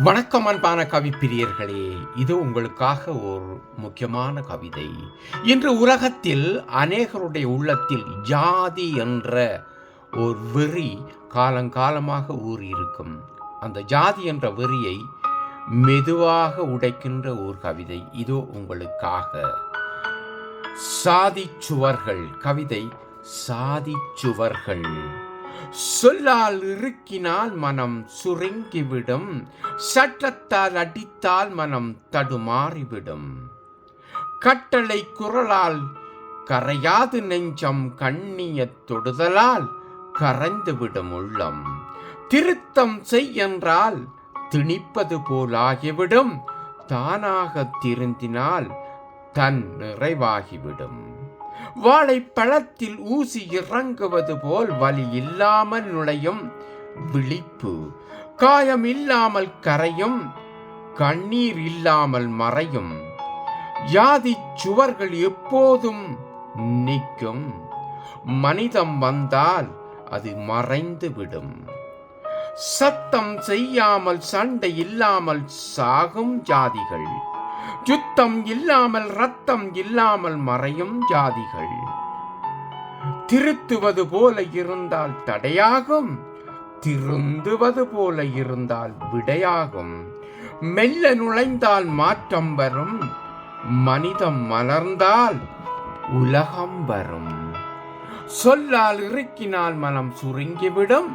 வணக்கம் அன்பான கவிப்பிரியர்களே இது உங்களுக்காக ஒரு முக்கியமான கவிதை. இன்று உலகத்தில் அநேகருடைய உள்ளத்தில் ஜாதி என்ற ஒரு வெறி காலங்காலமாக ஊறியிருக்கும். அந்த ஜாதி என்ற வெறியை மெதுவாக உடைக்கின்ற ஒரு கவிதை. இதோ உங்களுக்காக. சாதி சுவர்கள் கவிதை சாதி சுவர்கள் சொல்லால் இறுக்கினால் மனம் சுருங்கிவிடும். சட்டத்தால் அடித்தால் மனம் தடுமாறிவிடும். கட்டளை குரலால் கரையாது நெஞ்சம் கண்ணிய தொடுதலால் கரைந்துவிடும் உள்ளம். திருத்தம் செய் என்றால் திணிப்பது போலாகிவிடும். தானாக திருந்தினால் தன் நிறைவாகிவிடும். வாழைப்பழத்தில் ஊசி இறங்குவது போல் வலி இல்லாமல் நுழையும் விழிப்பு காயம் இல்லாமல் கரையும் கண்ணீர் இல்லாமல் மறையும் ஜாதி சுவர்கள் எப்போதும் நிற்கும். மனிதம் வந்தால் அது மறைந்து விடும். சத்தம் செய்யாமல் சண்டை இல்லாமல் சாகும் ஜாதிகள். யுத்தம் இல்லாமல் ரத்தம் இல்லாமல் மறையும் ஜாதிகள். திருத்துவது போல இருந்தால் தடையாகும் திருந்துவது போல இருந்தால் விடையாகும். மெல்ல நுழைந்தால் மாற்றம் வரும் மனிதம் மலர்ந்தால் உலகம் வரும். சொல்லால் இறுக்கினால் மனம் சுருங்கிவிடும்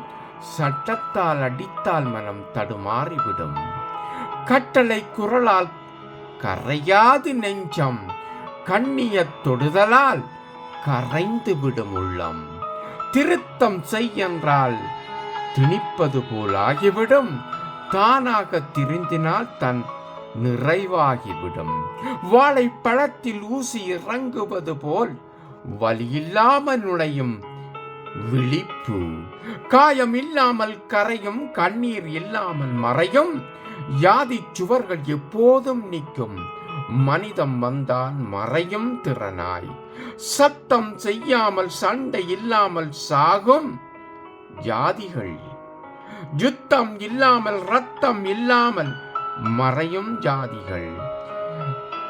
சட்டத்தால் அடித்தால் மனம் தடுமாறிவிடும். கட்டளை குரலால் கரையாது நெஞ்சம். கண்ணிய தொடுதலால் கரைந்து விடும் உள்ளம். திருத்தம் செய்யென்றால் திணிப்பது போலாகிவிடும். தானாக திருந்தினால் தன் நிறைவாகிவிடும். வாழைப்பழத்தில் ஊசி இறங்குவது போல் வலியில்லாமல் நுழையும் விழிப்பு. காயம் இல்லாமல் கரையும் கண்ணீர் இல்லாமல் மறையும். யாதி சுவர்கள் எப்போதும் நிற்கும். மனிதம் வந்தால் மறையும் திறனாய். சத்தம் செய்யாமல் சண்டை இல்லாமல் சாகும் ஜாதிகள் யுத்தம் இல்லாமல் ரத்தம் இல்லாமல் மறையும் ஜாதிகள்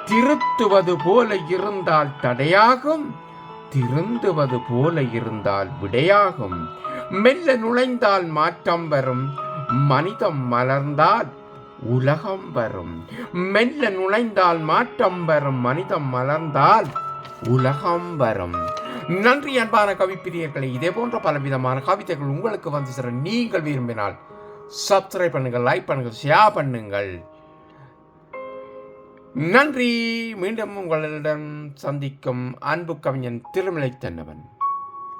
திருத்துவது போல இருந்தால் தடையாகும். திருந்துவது போல இருந்தால் விடையாகும். மெல்ல நுழைந்தால் மாற்றம் வரும். மனிதம் மலர்ந்தால் உலகம் வரும். மெல்ல நுழைந்தால் மாற்றம் வரும். மனிதம் மலர்ந்தால் உலகம் வரும். நன்றி அன்பான கவிப்பிரியர்களை இதே போன்ற பலவிதமான கவிதைகள் உங்களுக்கு வந்து சேர நீங்கள் விரும்பினால் சப்ஸ்கிரைப் பண்ணுங்கள் லைக் பண்ணுங்கள் ஷேர் பண்ணுங்கள். நன்றி. மீண்டும் உங்களிடம் சந்திக்கும் அன்பு கவிஞன் திருமலை தென்னவன்.